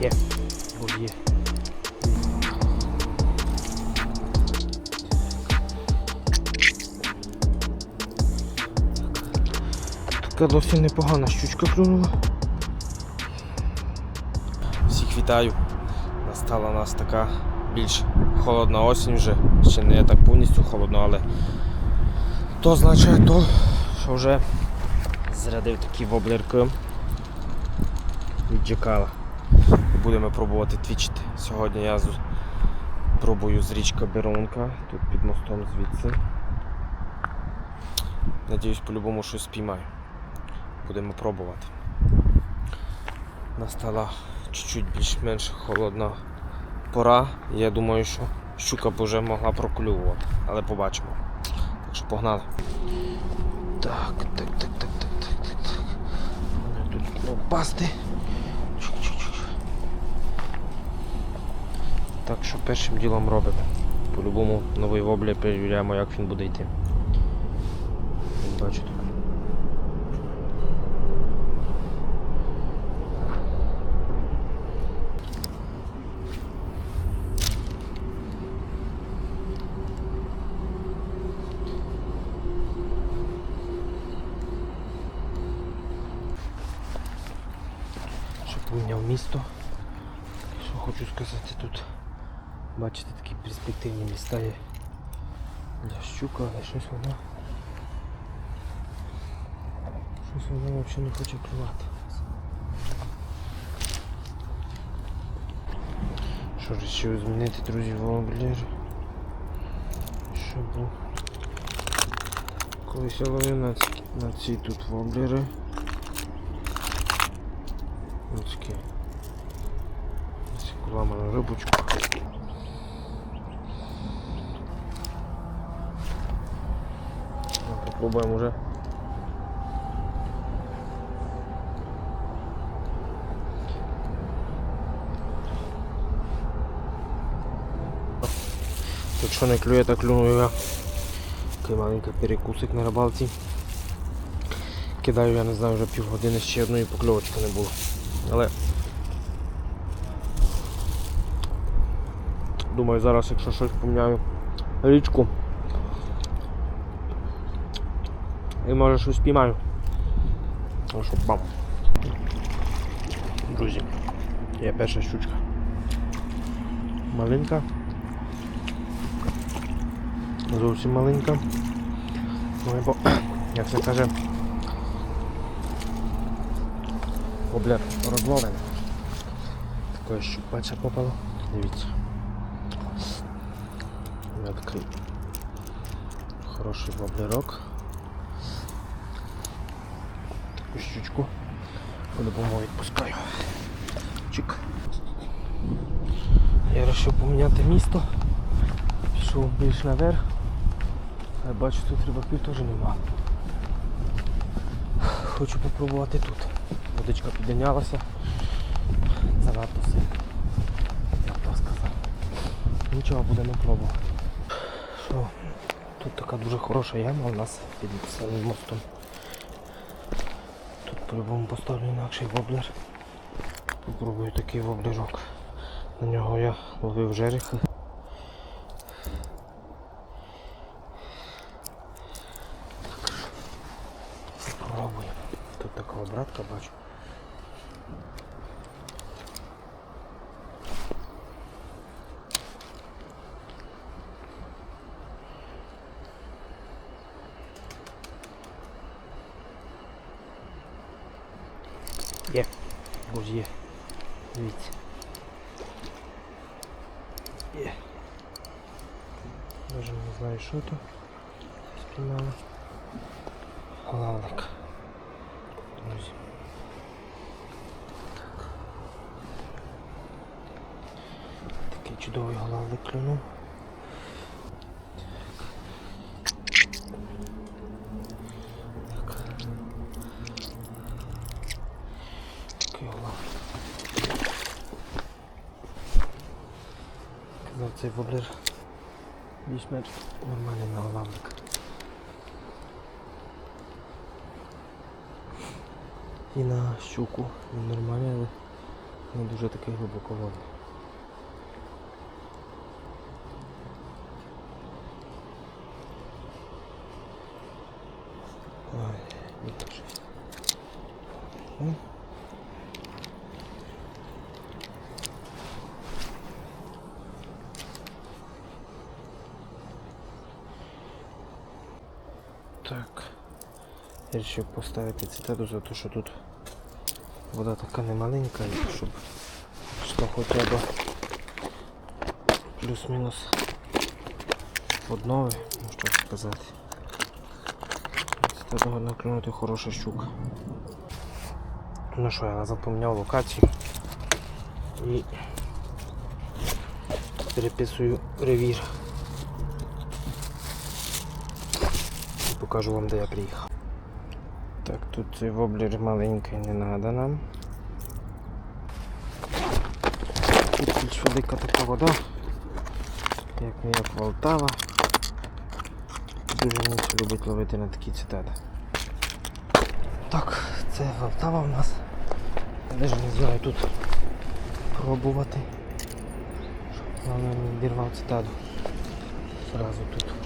Є. О, є. Така досить непогана щучка клюнула. Всіх вітаю. Настала у нас така більш холодна осінь вже. Ще не так повністю холодно, але то означає то, що вже зарядив такі воблерки від Джекала. Будемо пробувати твічити. Сьогодні я пробую з річка Беронка, тут під мостом звідси. Надіюсь, по-любому щось спіймаю. Будемо пробувати. Настала чуть-чуть більш-менш холодна пора. Я думаю, що щука б вже могла проклювати, але побачимо. Так що погнали. Так, так, так, так, так, так, так, тут попасти. Так що першим ділом робимо. По-любому новий воблер перевіряємо, як він буде йти. Бачите. Щоб поміняв місто. Що хочу сказати тут. Бачите, такі перспективні міста є для щука, але щось воно. Щось воно взагалі не хоче клювати. Що ж ще змінити, друзі, воблер. Щоб був. Колись я ловив на, на ці тут воблери. Ось такі. Ось рибочку. Ну, Попробуємо вже. Якщо не клює, то клюну я. Такий маленький перекусик на рибалці. Кидаю, я не знаю, вже півгодини ще одної покльовочки не було. Але думаю зараз, якщо щось поміняю річку. І може щось піймаю. Ну що, бам. Друзі, є перша щучка. Маленька. Зовсім маленька. Ну, бо, як це каже, Воблер розловлений. Такое щупача попало. Дивіться. Я такий хороший воблерок. Таку щучку по-любому відпускаю. Чик. Я вирішив поміняти місто. Пішов більш наверх. А бачу тут рибаків теж нема. Хочу попробувати тут. Водичка піднялася. Занадто сильно. Я б так сказав. Нічого будемо пробувати. Що? Тут така дуже хороша яма у нас під мостом. По-любому поставлю інакший воблер. Попробую такий воблерок. На нього я ловив жереха. Попробуємо. Тут така обратка бачу. Є. Ось є. Дивіться. Є. Даже не знаю, що то. Спіймали. Лавлик. Друзі. Так. Такий чудовий голавлик клюнув. Так. Такий голавлик. Казав цей воблер більш-менш нормальний на голавлик. І на щуку він нормальний, але Не дуже такий глибоководний. Так. Вирішив поставити цитаду за те, що тут вода така немаленька, щоб що хоча б плюс-мінус однове, можна сказати. Це того наклюнути хороша щука. Ну що, я запам'ятав локацію і переписую ревір. Покажу вам, де я приїхав. Так, тут цей воблер маленький не треба нам. Тут велика така вода, як не як Полтава. Дуже ніч любить ловити на такі цитади. Так, це Полтава у нас. Я навіть не знаю тут пробувати. Щоб Головне не відірвав цитаду. Зразу тут.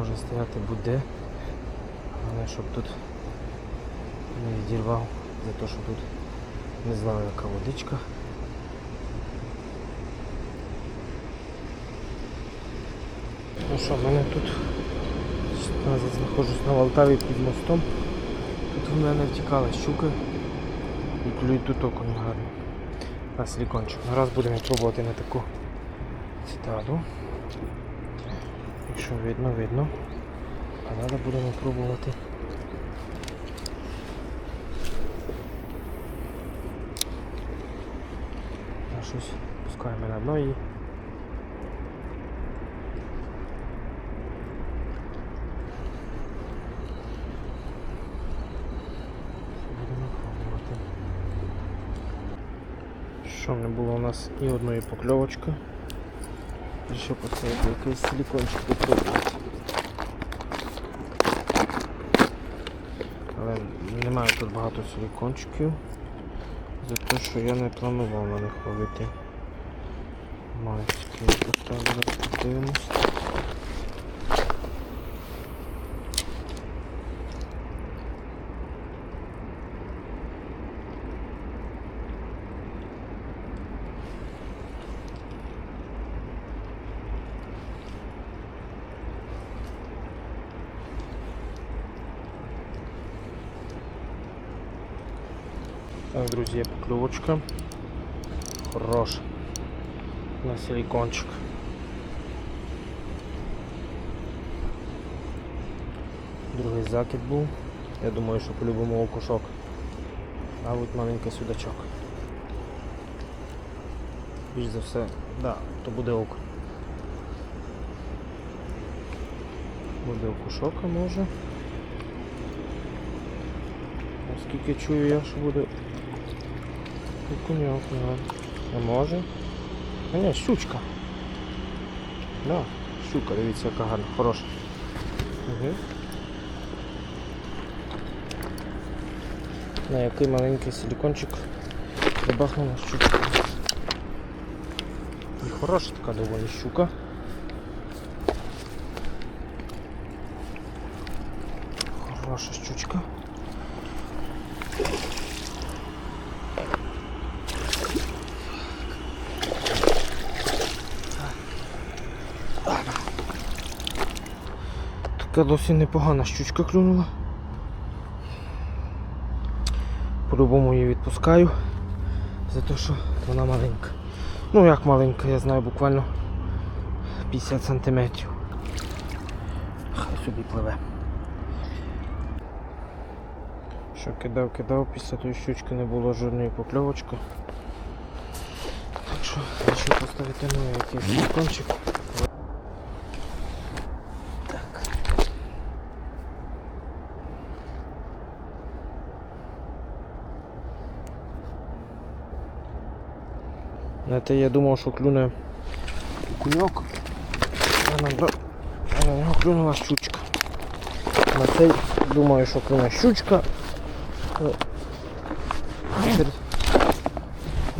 Може стояти буде, але щоб тут не відірвав за те, що тут не знаю яка водичка. Ну що, в мене тут я знаходжусь на Валтаві під мостом. Тут в мене втікала щука і клюють тут окунь гарно. На силікончик. Ну, Раз будемо пробувати на таку цитаду. Якщо видно, видно. А далі будемо пробувати. На щось пускаємо на дно і. Що не було у нас і одної покльовочки. Ще поставити якийсь силікончик попробувати. Але немає тут багато силікончиків. За те, що я не планував на них ловити. Майський поставили, подивимось. Так, друзі, є покльовочка. Хороша. На силикончик. Другий закид був. Я думаю, що по-любому окушок. А от маленький судачок. Більш за все, да, то буде окунь. Буде окушок, а може. Оскільки чую я, що буде окуньок, да. А може? А ні, щучка. Да, щука, дивіться, яка гарна, хороша. Угу. На який маленький силікончик забахнула щучка. І хороша така доволі щука. Хороша щучка. Така досить непогана щучка клюнула. По-любому її відпускаю за те, що вона маленька. Ну як маленька, я знаю буквально 50 сантиметрів. Хай собі пливе. Що кидав, кидав, після тої щучки не було жодної покльовочки. Так що вирішив поставити новий якийсь кончик. Знаєте, я думав, що клюне кульок, на, а на нього клюнула щучка. На цей думаю, що клюне щучка.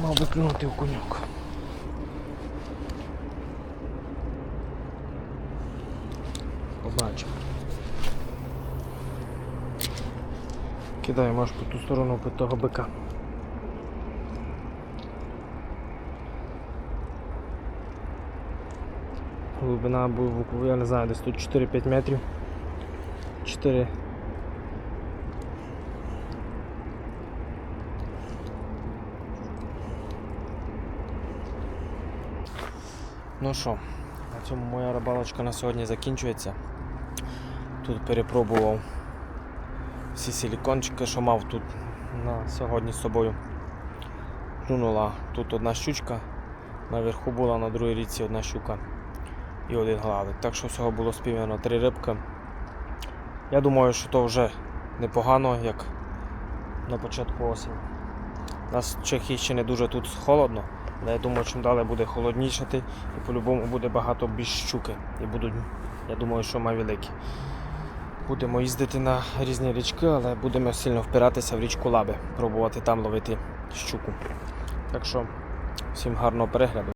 мав би клюнути в конюк. Побачимо. Кидаємо аж по ту сторону по того бика. Глибина був, я не знаю, десь тут 4-5 метрів. 4. Ну що, на цьому моя рибалочка на сьогодні закінчується. Тут перепробував всі силікончики, що мав тут на сьогодні з собою. Клюнула тут одна щучка, наверху була на другій річці одна щука і один главик. Так що всього було спіймано три рибки. Я думаю, що то вже непогано, як на початку осені. У нас в Чехії ще не дуже тут холодно, але я думаю, чим далі буде холоднішати і по-любому буде багато більш щуки. І будуть, я думаю, що великі. Будемо їздити на різні річки, але будемо сильно впиратися в річку Лаби, пробувати там ловити щуку. Так що всім гарного перегляду.